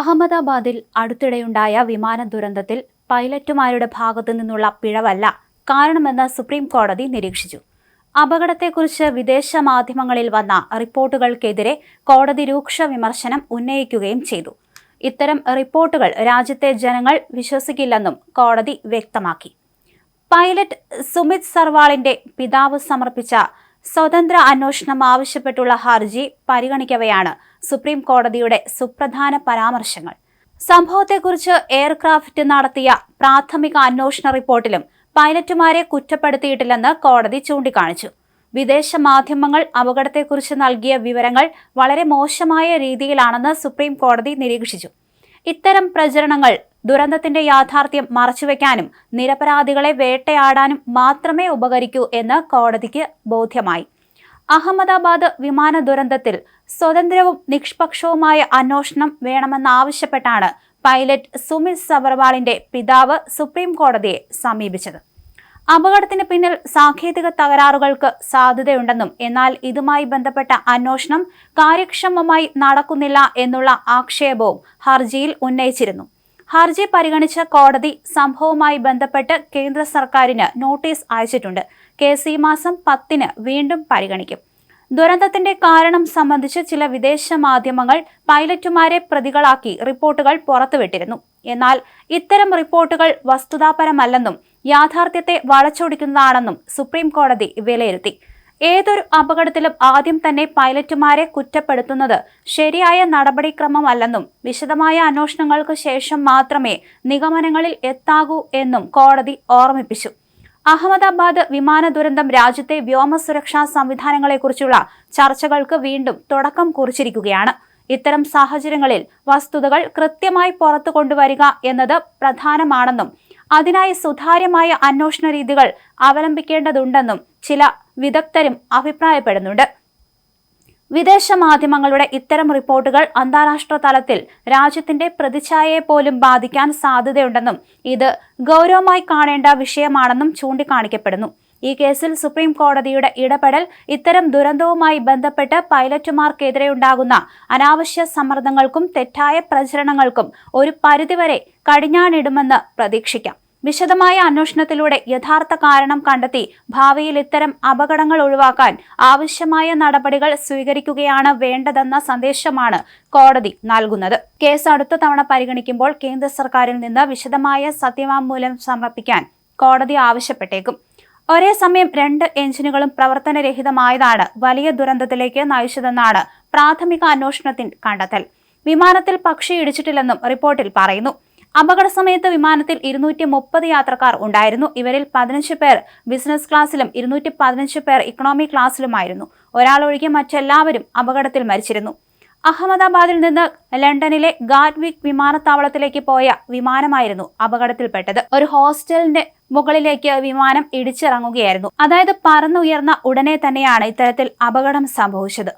അഹമ്മദാബാദിൽ അടുത്തിടെയുണ്ടായ വിമാന ദുരന്തത്തിൽ പൈലറ്റുമാരുടെ ഭാഗത്തു നിന്നുള്ള പിഴവല്ല കാരണമെന്ന് സുപ്രീം കോടതി നിരീക്ഷിച്ചു. അപകടത്തെക്കുറിച്ച് വിദേശ മാധ്യമങ്ങളിൽ വന്ന റിപ്പോർട്ടുകൾക്കെതിരെ കോടതി രൂക്ഷ വിമർശനം ഉന്നയിക്കുകയും ചെയ്തു. ഇത്തരം റിപ്പോർട്ടുകൾ രാജ്യത്തെ ജനങ്ങൾ വിശ്വസിക്കില്ലെന്നും കോടതി വ്യക്തമാക്കി. പൈലറ്റ് സുമിത് സർവാളിന്റെ പിതാവ് സമർപ്പിച്ച സ്വതന്ത്ര അന്വേഷണം ആവശ്യപ്പെട്ടുള്ള ഹർജി പരിഗണിക്കവെയാണ് സുപ്രീം കോടതിയുടെ സുപ്രധാന പരാമർശങ്ങൾ. സംഭവത്തെക്കുറിച്ച് എയർക്രാഫ്റ്റ് നടത്തിയ പ്രാഥമിക അന്വേഷണ റിപ്പോർട്ടിലും പൈലറ്റുമാരെ കുറ്റപ്പെടുത്തിയിട്ടില്ലെന്ന് കോടതി ചൂണ്ടിക്കാണിച്ചു. വിദേശ മാധ്യമങ്ങൾ അപകടത്തെക്കുറിച്ച് നൽകിയ വിവരങ്ങൾ വളരെ മോശമായ രീതിയിലാണെന്ന് സുപ്രീം കോടതി നിരീക്ഷിച്ചു. ഇത്തരം പ്രചരണങ്ങൾ ദുരന്തത്തിന്റെ യാഥാർത്ഥ്യം മറച്ചുവെക്കാനും നിരപരാധികളെ വേട്ടയാടാനും മാത്രമേ ഉപകരിക്കൂ എന്ന് കോടതിക്ക് ബോധ്യമായി. അഹമ്മദാബാദ് വിമാന ദുരന്തത്തിൽ സ്വതന്ത്രവും നിഷ്പക്ഷവുമായ അന്വേഷണം വേണമെന്നാവശ്യപ്പെട്ടാണ് പൈലറ്റ് സുമിത് സബർവാളിന്റെ പിതാവ് സുപ്രീം കോടതിയെ സമീപിച്ചത്. അപകടത്തിന് പിന്നിൽ സാങ്കേതിക തകരാറുകൾക്ക് സാധ്യതയുണ്ടെന്നും എന്നാൽ ഇതുമായി ബന്ധപ്പെട്ട അന്വേഷണം കാര്യക്ഷമമായി നടക്കുന്നില്ല എന്നുള്ള ആക്ഷേപവും ഹർജിയിൽ ഉന്നയിച്ചിരുന്നു. ഹർജി പരിഗണിച്ച കോടതി സംഭവവുമായി ബന്ധപ്പെട്ട് കേന്ദ്ര സർക്കാരിന് നോട്ടീസ് അയച്ചിട്ടുണ്ട്. കേസ് ഈ മാസം പത്തിന് വീണ്ടും പരിഗണിക്കും. ദുരന്തത്തിന്റെ കാരണം സംബന്ധിച്ച് ചില വിദേശ മാധ്യമങ്ങൾ പൈലറ്റുമാരെ പ്രതികളാക്കി റിപ്പോർട്ടുകൾ പുറത്തുവിട്ടിരുന്നു. എന്നാൽ ഇത്തരം റിപ്പോർട്ടുകൾ വസ്തുതാപരമല്ലെന്നും യാഥാർത്ഥ്യത്തെ വളച്ചൊടിക്കുന്നതാണെന്നും സുപ്രീം കോടതി വിലയിരുത്തി. ഏതൊരു അപകടത്തിലും ആദ്യം തന്നെ പൈലറ്റുമാരെ കുറ്റപ്പെടുത്തുന്നത് ശരിയായ നടപടിക്രമമല്ലെന്നും വിശദമായ അന്വേഷണങ്ങൾക്ക് ശേഷം മാത്രമേ നിഗമനങ്ങളിൽ എത്താകൂ എന്നും കോടതി ഓർമ്മിപ്പിച്ചു. അഹമ്മദാബാദ് വിമാന ദുരന്തം രാജ്യത്തെ വ്യോമ സുരക്ഷാ സംവിധാനങ്ങളെക്കുറിച്ചുള്ള ചർച്ചകൾക്ക് വീണ്ടും തുടക്കം കുറിച്ചിരിക്കുകയാണ്. ഇത്തരം സാഹചര്യങ്ങളിൽ വസ്തുതകൾ കൃത്യമായി പുറത്തു കൊണ്ടുവരിക എന്നത് പ്രധാനമാണെന്നും അതിനായി സുതാര്യമായ അന്വേഷണ രീതികൾ അവലംബിക്കേണ്ടതുണ്ടെന്നും ചില വിദഗ്ധരും അഭിപ്രായപ്പെടുന്നുണ്ട്. വിദേശ മാധ്യമങ്ങളുടെ ഇത്തരം റിപ്പോർട്ടുകൾ അന്താരാഷ്ട്ര തലത്തിൽ രാജ്യത്തിന്റെ പ്രതിച്ഛായയെ പോലും ബാധിക്കാൻ സാധ്യതയുണ്ടെന്നും ഇത് ഗൗരവമായി കാണേണ്ട വിഷയമാണെന്നും ചൂണ്ടിക്കാണിക്കപ്പെടുന്നു. ഈ കേസിൽ സുപ്രീം കോടതിയുടെ ഇടപെടൽ ഇത്തരം ദുരന്തവുമായി ബന്ധപ്പെട്ട് പൈലറ്റുമാർക്കെതിരെയുണ്ടാകുന്ന അനാവശ്യ സമ്മർദ്ദങ്ങൾക്കും തെറ്റായ പ്രചരണങ്ങൾക്കും ഒരു പരിധിവരെ കടിഞ്ഞാണിടുമെന്ന് പ്രതീക്ഷിക്കാം. വിശദമായ അന്വേഷണത്തിലൂടെ യഥാർത്ഥ കാരണം കണ്ടെത്തി ഭാവിയിൽ ഇത്തരം അപകടങ്ങൾ ഒഴിവാക്കാൻ ആവശ്യമായ നടപടികൾ സ്വീകരിക്കുകയാണ് വേണ്ടതെന്ന സന്ദേശമാണ് കോടതി നൽകുന്നത്. കേസ് അടുത്ത തവണ പരിഗണിക്കുമ്പോൾ കേന്ദ്ര സർക്കാരിൽ നിന്ന് വിശദമായ സത്യവാങ്മൂലം സമർപ്പിക്കാൻ കോടതി ആവശ്യപ്പെട്ടേക്കും. ഒരേ സമയം രണ്ട് എഞ്ചിനുകളും പ്രവർത്തനരഹിതമായതാണ്. വലിയ ദുരന്തത്തിലേക്ക് നയിച്ചതെന്നാണ് പ്രാഥമിക അന്വേഷണത്തിൽ കണ്ടെത്തൽ. വിമാനത്തിൽ പക്ഷി ഇടിച്ചിട്ടില്ലെന്നും റിപ്പോർട്ടിൽ പറയുന്നു. അപകട സമയത്ത് വിമാനത്തിൽ ഇരുന്നൂറ്റി മുപ്പത് യാത്രക്കാർ ഉണ്ടായിരുന്നു. ഇവരിൽ പതിനഞ്ച് പേർ ബിസിനസ് ക്ലാസ്സിലും ഇരുന്നൂറ്റി പതിനഞ്ച് പേർ ഇക്കണോമി ക്ലാസ്സിലുമായിരുന്നു. ഒരാളൊഴികെ മറ്റെല്ലാവരും അപകടത്തിൽ മരിച്ചിരുന്നു. അഹമ്മദാബാദിൽ നിന്ന് ലണ്ടനിലെ ഗാഡ്വിക് വിമാനത്താവളത്തിലേക്ക് പോയ വിമാനമായിരുന്നു അപകടത്തിൽപ്പെട്ടത്. ഒരു ഹോസ്റ്റലിന്റെ മുകളിലേക്ക് വിമാനം ഇടിച്ചിറങ്ങുകയായിരുന്നു. അതായത് പറന്നുയർന്ന ഉടനെ തന്നെയാണ് ഇത്തരത്തിൽ അപകടം സംഭവിച്ചത്.